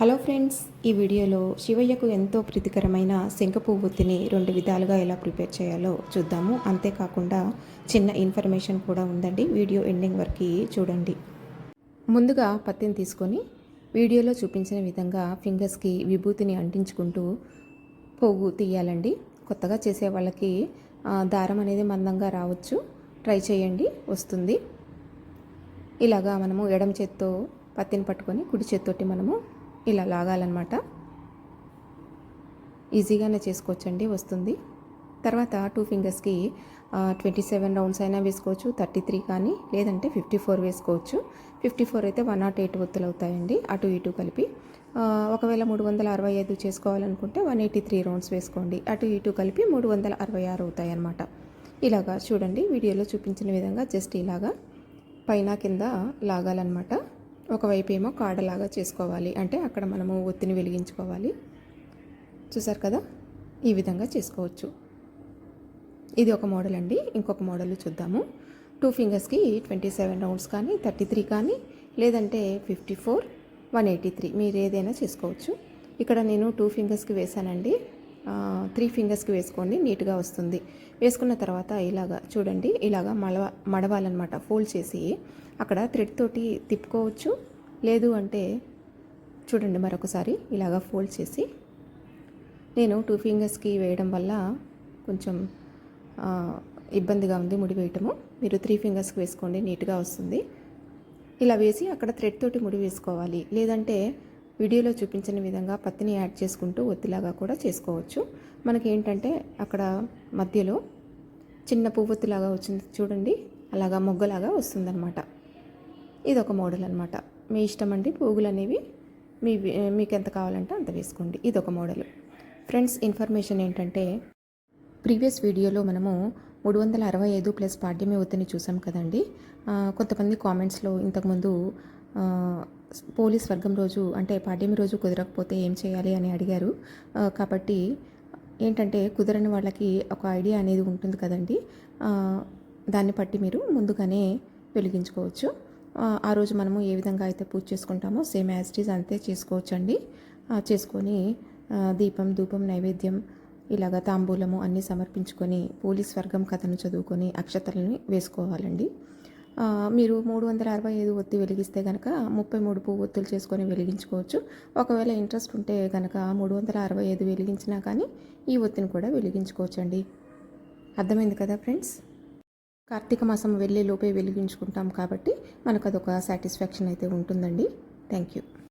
Hello friends ఈ వీడియోలో శివయ్యకు ఎంతో ప్రీతికరమైన శంఖ పువ్వుతిని రెండు విధాలుగా ఎలా ప్రిపేర్ చేయాలో చూద్దాము. అంతేకాకుండా చిన్న ఇన్ఫర్మేషన్ కూడా ఉందండి. వీడియో ఎండింగ్ వరకు చూడండి. ముందుగా పత్తిని తీసుకొని వీడియోలో చూపించిన విధంగా ఫింగర్స్కి విభూతిని అంటించుకుంటూ పువ్వు తీయాలండి. కొత్తగా చేసే వాళ్ళకి దారం అనేది మందంగా రావచ్చు. ట్రై చేయండి. వస్తుంది. ఇలాగా మనము ఎడమ చేత్తో పత్తిని పట్టుకొని కుడి చేత్తోటి మనము ఇలా లాగాలన్నమాట. ఈజీగానే చేసుకోవచ్చండి వస్తుంది. తర్వాత టూ ఫింగర్స్కి ట్వంటీ సెవెన్ రౌండ్స్ అయినా వేసుకోవచ్చు థర్టీ త్రీ కానీ లేదంటే ఫిఫ్టీ ఫోర్ వేసుకోవచ్చు. ఫిఫ్టీ ఫోర్ అయితే వన్ నాట్ ఎయిట్ ఒత్తులు అవుతాయండి అటు ఇటు కలిపి. ఒకవేళ మూడు వందల అరవై ఐదు చేసుకోవాలనుకుంటే వన్ ఎయిటీ త్రీ రౌండ్స్ వేసుకోండి అటు ఇటు కలిపి మూడు వందల అరవై ఆరు అవుతాయి అన్నమాట ఇలాగా చూడండి వీడియోలో చూపించిన విధంగా జస్ట్ ఇలాగా పైన కింద లాగాలన్నమాట. ఒకవైపు ఏమో కాడలాగా చేసుకోవాలి. అంటే అక్కడ మనము ఒత్తిని వెలిగించుకోవాలి. చూసారు కదా? ఈ విధంగా చేసుకోవచ్చు. ఇది ఒక మోడల్ అండి. ఇంకొక మోడల్ చూద్దాము. టూ ఫింగర్స్కి ట్వంటీ సెవెన్ రౌండ్స్ కానీ థర్టీ త్రీ కానీ లేదంటే fifty four one eighty three మీరు ఏదైనా చేసుకోవచ్చు. ఇక్కడ నేను టూ ఫింగర్స్కి వేసానండి త్రీ ఫింగర్స్కి వేసుకోండి నీట్గా వస్తుంది. వేసుకున్న తర్వాత ఇలాగా చూడండి ఇలాగా మడవ మడవాలన్నమాట ఫోల్డ్ చేసి అక్కడ థ్రెడ్ తోటి తిప్పుకోవచ్చు. లేదు అంటే చూడండి మరొకసారి ఇలాగా ఫోల్డ్ చేసి నేను టూ ఫింగర్స్కి వేయడం వల్ల కొంచెం ఇబ్బందిగా ఉంది ముడి వేయటము. మీరు త్రీ ఫింగర్స్కి వేసుకోండి నీట్గా వస్తుంది. ఇలా వేసి అక్కడ థ్రెడ్ తోటి ముడి వేసుకోవాలి. లేదంటే వీడియోలో చూపించిన విధంగా పత్తిని యాడ్ చేసుకుంటూ ఒత్తిలాగా కూడా చేసుకోవచ్చు. మనకి ఏంటంటే అక్కడ మధ్యలో చిన్న పువ్వొత్తిలాగా వచ్చింది చూడండి. అలాగా మొగ్గలాగా వస్తుందన్నమాట. ఇది ఒక మోడల్ అనమాట మీ ఇష్టం అండి పువ్వులు అనేవి మీ మీకు ఎంత కావాలంటే అంత వేసుకోండి. ఇది ఒక మోడల్. ఫ్రెండ్స్ ఇన్ఫర్మేషన్ ఏంటంటే ప్రీవియస్ వీడియోలో మనము మూడు వందల అరవై ఐదు ప్లస్ పాడ్యమే ఒత్తిని చూసాం కదండి. కొంతమంది కామెంట్స్లో ఇంతకుముందు పోలీస్ వర్గం రోజు అంటే పాడ్యమి రోజు కుదరకపోతే ఏం చేయాలి అని అడిగారు. కాబట్టి ఏంటంటే కుదరని వాళ్ళకి ఒక ఐడియా అనేది ఉంటుంది కదండి. దాన్ని బట్టి మీరు ముందుగానే వెలిగించుకోవచ్చు. ఆ, రోజు మనము ఏ విధంగా అయితే పూజ చేసుకుంటామో సేమ్ యాజ్ ఇట్ ఈజ్ అంతే చేసుకోవచ్చండి. అండి చేసుకొని దీపం ధూపం నైవేద్యం ఇలాగ తాంబూలము అన్నీ సమర్పించుకొని పోలీస్ వర్గం కథను చదువుకొని అక్షతలని వేసుకోవాలండి. మీరు మూడు వందల అరవై ఐదు ఒత్తి వెలిగిస్తే కనుక ముప్పై మూడు పువ్వు ఒత్తులు చేసుకొని వెలిగించుకోవచ్చు. ఒకవేళ ఇంట్రెస్ట్ ఉంటే కనుక మూడు వందల అరవై ఐదు వెలిగించినా కానీ ఈ ఒత్తిని కూడా వెలిగించుకోవచ్చండి. అర్థమైంది కదా ఫ్రెండ్స్? కార్తీక మాసం వెళ్ళే లోపే వెలిగించుకుంటాం కాబట్టి మనకు అదొక సాటిస్ఫాక్షన్ అయితే ఉంటుందండి. Thank you.